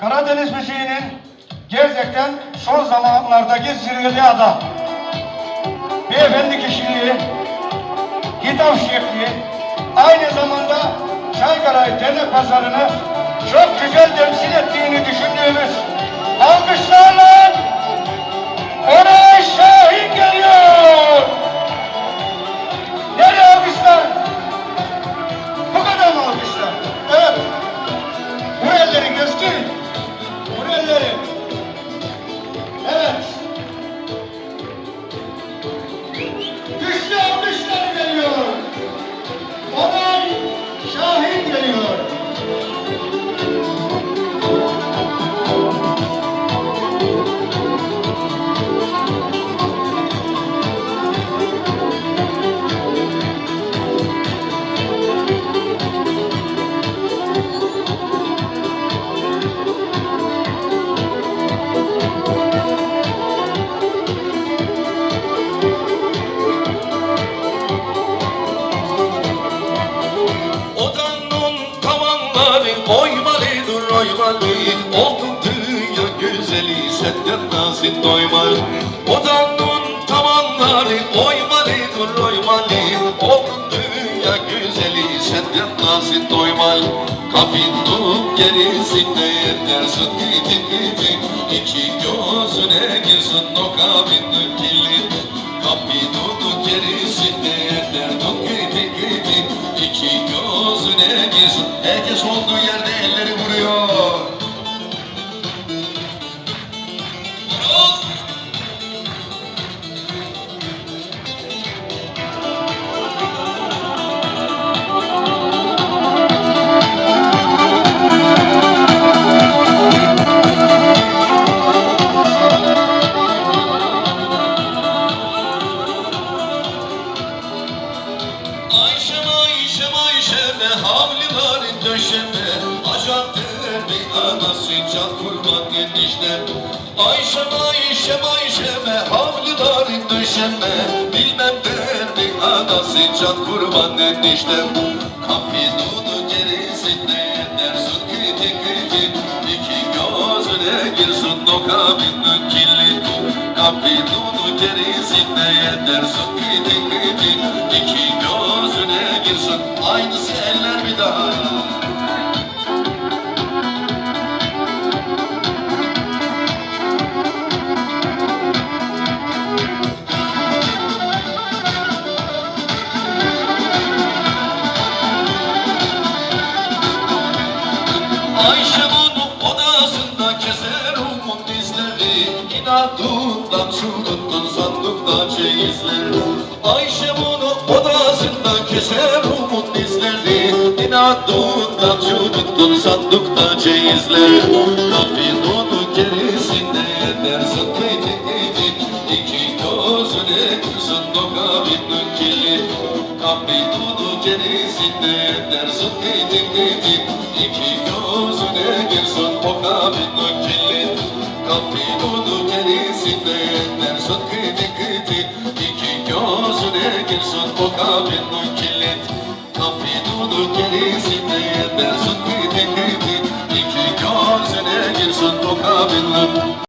Karadeniz müziğinin gerçekten son zamanlardaki zirveli adam. Beyefendi kişiliği, hitap şekli, aynı zamanda Çaykara Dernek Pazarı'nı çok güzel temsil ettiğini düşündüğümüz alkışlarla doymalı Odanın tavanları oymalıdır oymalı Oldun dünya güzeli senden nazin doymalı Kapının gerisinde yerlersin gidi gidi İki gözüne girsin o kabinin kilit Kapının gerisinde yerlersin gidi gidi İki gözüne girsin Herkes olduğu yerde elleri vuruyor Ayşem'e havlilerin döşeme Acan derdi anası can kurban enişte Ayşem Ayşem Ayşem'e havlilerin döşeme. Bilmem derdi anası can kurban enişte Kapının gerisinde dersin gidi gidi İki gözüne girsin o kabinin kilidi Kapının gerisinde dersin gidi gidi İki gözüne girsin Aynısı Ayşe bunu odasında keser umut dizleri İnadından çürüttün sandıkta çeyizleri. Ayşe bunu odasında keser umut dizleri İnadından çürüttün sandıkta çeyizleri. Kapının gerisinde edersin kıydı kıydı İki gözüne kızın o kabinin kilit Kapının gerisinde edersin kıydı kıydı İki gözüne girsin o kabinin kilit Kapının gerisinde edersin kıydı kıydı İki gözüne girsin o kabinin kilit Kapının gerisinde edersin kıydı kıydı İki gözüne girsin o kabinin